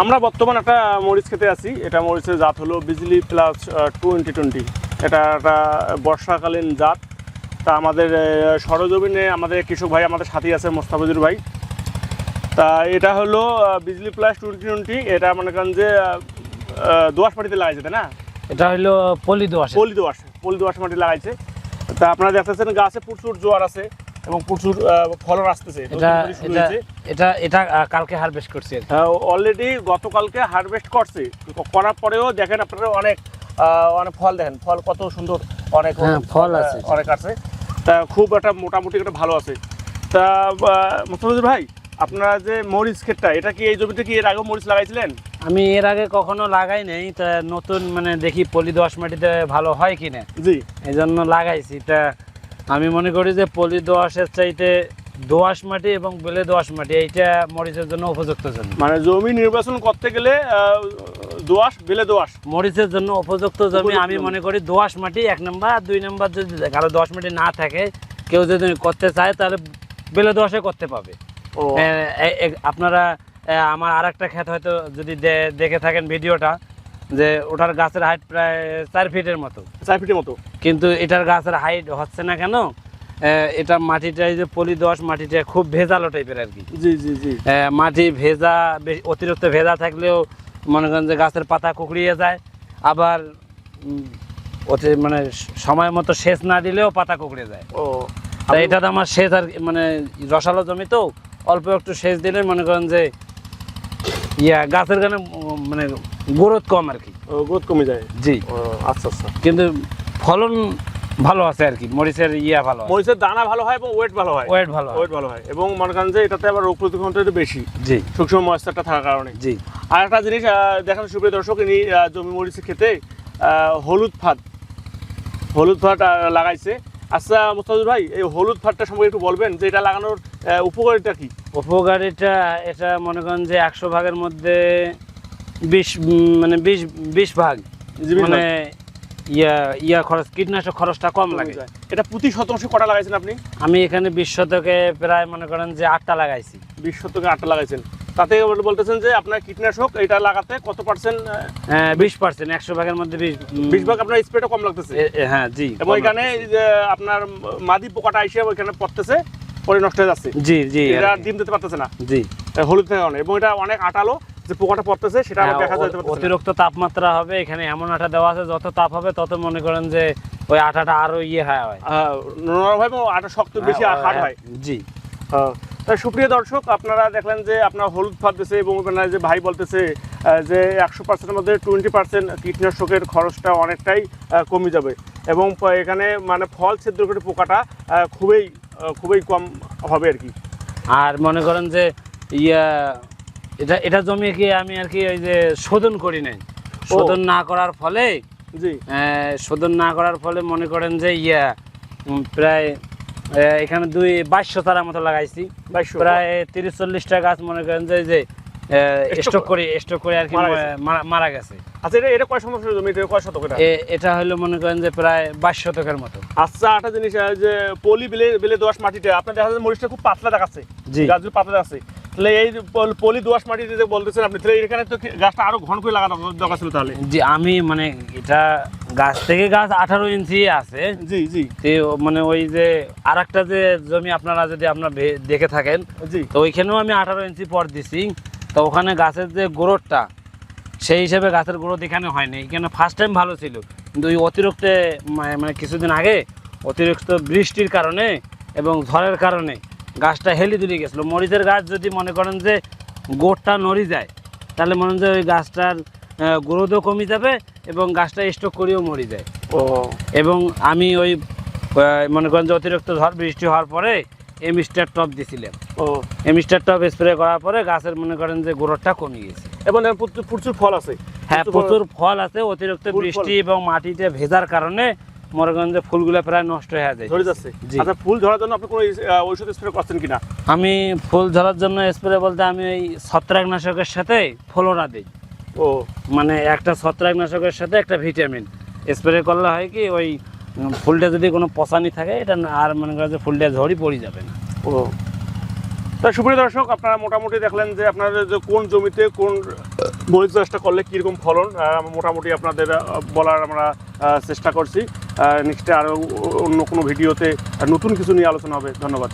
আমরা বর্তমান একটা মরিচ খেতে আছি। এটা মরিচের জাত হলো বিজলি প্লাস টোয়েন্টি টোয়েন্টি এটা একটা বর্ষাকালীন জাত। তা আমাদের সরজমিনে আমাদের কৃষক ভাই আমাদের সাথী আছে মোস্তাফিজুর ভাই। তা এটা হলো বিজলি প্লাস টোয়েন্টি টোয়েন্টি এটা মনে করেন যে দোয়াশ মাটিতে লাগাইছে তাই না? এটা হলো পলি দোয়াশ। পলি দোয়াশ পলি দোয়াশ মাটি লাগাইছে। তা আপনারা দেখতেছেন গাছে প্রচুর জোয়ার আছে। এবং প্রচুর ফলন আসতেছে এটা এটা এটা কালকে হারভেস্ট করছি আর কি। অলরেডি গতকালকে হারভেস্ট করছে। করার পরেও দেখেন আপনারা অনেক অনেক ফল দেখেন। ফল কত সুন্দর অনেক হ্যাঁ, ফল আছে। অনেক আছে। তা খুব একটা মোটামুটি একটা ভালো আছে। তা মোস্তাফিজুর ভাই আপনারা যে মরিচ ক্ষেতটা এটা কি এই জমিতে কি এর আগেও মরিচ লাগাইছিলেন? আমি এর আগে কখনো লাগাই নাই তা নতুন মানে দেখি পলি দোয়াশ মাটিতে ভালো হয় কিনা। জি। এই জন্য লাগাইছি। তা আমি মনে করি যে পলি দোয়াশের চাইতে দোয়াশ মাটি এবং বেলে দোয়াশ মাটি এইটা মরিচের জন্য উপযুক্ত জমি মানে জমি নির্বাচন করতে গেলে দোয়াশ বেলে দোয়াশ মরিচের জন্য উপযুক্ত জমি আমি মনে করি দোয়াশ মাটি এক নম্বর দুই নম্বর যদি কারও দোয়াশ মাটি না থাকে কেউ যদি করতে চায় তাহলে বেলে দোয়াশে করতে পাবে। আপনারা আমার আর একটা ক্ষেত হয়তো যদি দেখে থাকেন ভিডিওটা যে ওটার গাছের হাইট প্রায় চার ফিটের মতো। চার ফিটের মতো। কিন্তু এটার গাছের হাইট হচ্ছে না কেন? এটা মাটিটা এই যে পলি দোয়াশ মাটিটা খুব ভেজালো টাইপের আর কি। জি জি জি। মাটি ভেজা বেশ- অতিরিক্ত ভেজা থাকলেও মনে করেন যে গাছের পাতা কুকড়িয়ে যায়। আবার অতি মানে সময় মতো সেচ না দিলেও পাতা কুকড়ে যায়। ও তাই এটা তো আমার সেচ আর কি- মানে রসালো জমি তো অল্প একটু সেচ দিলে মনে করেন যে ইয়া গাছের গানে উম, মানে গ্রোথ কম আর কি। গ্রোথ কমে যায়। জি। ও আচ্ছা আচ্ছা। কিন্তু ফলন ভালো আছে আর কি মরিচের ইয়া ভালো মরিচের দানা ভালো হয় এবং ওয়েট ভালো হয়। ওয়েট ভালো ওয়েট ভালো হয়। এবং মনে করেন যে এটাতে আবার রোগ প্রতিরোধ একটু বেশি। জি। সূক্ষ্ম ময়েশ্চারটা থাকার কারণে। জি। আর একটা জিনিস দেখেন সুপ্রিয় দর্শক ইনি জমি মরিচ খেতে হলুদ ফাঁদ হলুদ ফাঁদ লাগাইছে। আচ্ছা মোস্তাজুর ভাই এই হলুদ ফাঁদটা সম্পর্কে একটু বলবেন যে এটা লাগানোর উপকারিতা কি? উপকারিতা এটা মনে করেন যে একশো ভাগের মধ্যে বিশ মানে বিশ বিশ ভাগ। মানে ইয়া ইয়া খরচ কীটনাশক খরচটা কম লাগে। এটা প্রতি শতাংশ কটা লাগাইছেন আপনি? আমি এখানে বিশ শতকে প্রায় মনে করেন যে আটটা লাগাইছি। বিশ শতকে আটটা লাগাইছেন। তাতে বলতেছেন যে আপনার কীটনাশক এটা লাগাতে কত পার্সেন্ট হ্যাঁ বিশ পার্সেন্ট একশো ভাগের মধ্যে বিশ ভাগ আপনার স্প্রেটা কম লাগতেছে। হ্যাঁ জি এবং এখানে আপনার মাদি পোকাটা এসে ওইখানে পড়তেছে পরে নষ্ট হয়ে যাচ্ছে। জি জি এটা ডিম দিতে পারতেছে না। জি। হলুদ থেকে এবং এটা অনেক আটালো যে পোকাটা পড়তেছে সেটা আবার হ্যাঁ, দেখা যেতে পারতেছে অতিরিক্ত তাপমাত্রা হবে এখানে এমন আটা দেওয়া আছে যত তাপ হবে তত মনে করেন যে ওই আটাটা আরও ইয়ে হয় হয়। নরম হয় এবং আটা শক্ত বেশি হ্যাঁ, হার্ড হয় জি। তা সুপ্রিয় দর্শক আপনারা দেখলেন যে আপনার হলুদ ফাটতেছে এবং ওখানে যে ভাই বলতেছে যে একশো পার্সেন্টের মধ্যে টোয়েন্টি পার্সেন্ট কীটনাশকের খরচটা অনেকটাই কমে যাবে। এবং এখানে মানে ফল ছিদ্র করে পোকাটা খুবই খুবই কম হবে আর কি। আর মনে করেন যে ইয়া এটা এটা জমি কি আমি আর কি ওই যে শোধন করি নাই। শোধন না করার ফলে জি। শোধন না করার ফলে মনে করেন যে ইয়া প্রায় এখানে দুই বাইশশো তারার মতো লাগাইছি। প্রায় তিরিশ চল্লিশটা গাছ মনে করেন যে যে স্টক করে। স্টক করে আর কি মারা গেছে। আচ্ছা এটা এটা কয় সমস্যা জমি? এটা কয় শতক এটা? এ- এটা হলো মনে করেন যে প্রায় বাইশ শতকের মতো। আচ্ছা একটা জিনিস যে পলি বেলে বেলে দোয়াশ মাটিতে আপনার দেখা যাচ্ছে মরিচটা খুব পাতলা দেখাচ্ছে। জি। গাছগুলো পাতলা দেখাচ্ছে। তাহলে এই পলি দোয়াশ মাটিতে যে বলতেছেন আপনি তাহলে এখানে তো গাছটা আরও ঘন করে লাগানো দরকার ছিল তাহলে? জি আমি মানে এটা গাছ থেকে গাছ আঠারো ইঞ্চি আছে। জি জি। মানে ওই যে আর একটা যে জমি আপনারা যদি আপনার দেখে থাকেন জি। তো ওইখানেও আমি আঠারো ইঞ্চি পর দিছি। তো ওখানে গাছের যে গ্রোথটা সেই হিসেবে গাছের গ্রোথ এখানে হয়নি। এখানে ফার্স্ট টাইম ভালো ছিল। কিন্তু ওই অতিরিক্ত মানে কিছুদিন আগে অতিরিক্ত বৃষ্টির কারণে এবং ঝড়ের কারণে গাছটা হেলি দুলি গেছিল। মরিচের গাছ যদি মনে করেন যে গোড়টা নড়ি যায় তাহলে মনে হয় যে ওই গাছটার গ্রোথও কমে যাবে এবং গাছটা স্টক করেও মরে যায়। ও। এবং আমি ওই মনে করেন যে অতিরিক্ত ঝড় বৃষ্টি হওয়ার পরে এমিস্টার টপ দিছিলাম। ও। এমিস্টার টপ স্প্রে করার পরে গাছের মনে করেন যে গোড়টা কমে গেছে। এবং প্রচুর প্রচুর ফল আছে। হ্যাঁ প্রচুর ফল। আছে অতিরিক্ত বৃষ্টি এবং মাটিতে ভেজার কারণে মনে করেন যে ফুলগুলো প্রায় নষ্ট হয়ে যায়। ধরে যাচ্ছে। আচ্ছা ফুল ধরার জন্য আপনি কোনো ঔষধ স্প্রে করছেন কিনা? আমি ফুল ধরার জন্য স্প্রে বলতে আমি এই ছত্রাকনাশকের সাথে ফ্লোরা দিই। ও। মানে একটা ছত্রাকনাশকের সাথে একটা ভিটামিন। স্প্রে করলে হয় কি ওই ফুলটা যদি কোনো পচানি থাকে এটা আর মনে করেন যে ফুলটা ঝড়ি পড়ে যাবে না। ও। তা সুপ্রিয় দর্শক আপনারা মোটামুটি দেখলেন যে আপনাদের যে কোন জমিতে কোন মরিচ চাষটা করলে কীরকম ফলন মোটামুটি আপনাদের বলার আমরা চেষ্টা করছি। নেক্সটে আরও অন্য কোনো ভিডিওতে নতুন কিছু নিয়ে আলোচনা হবে। ধন্যবাদ।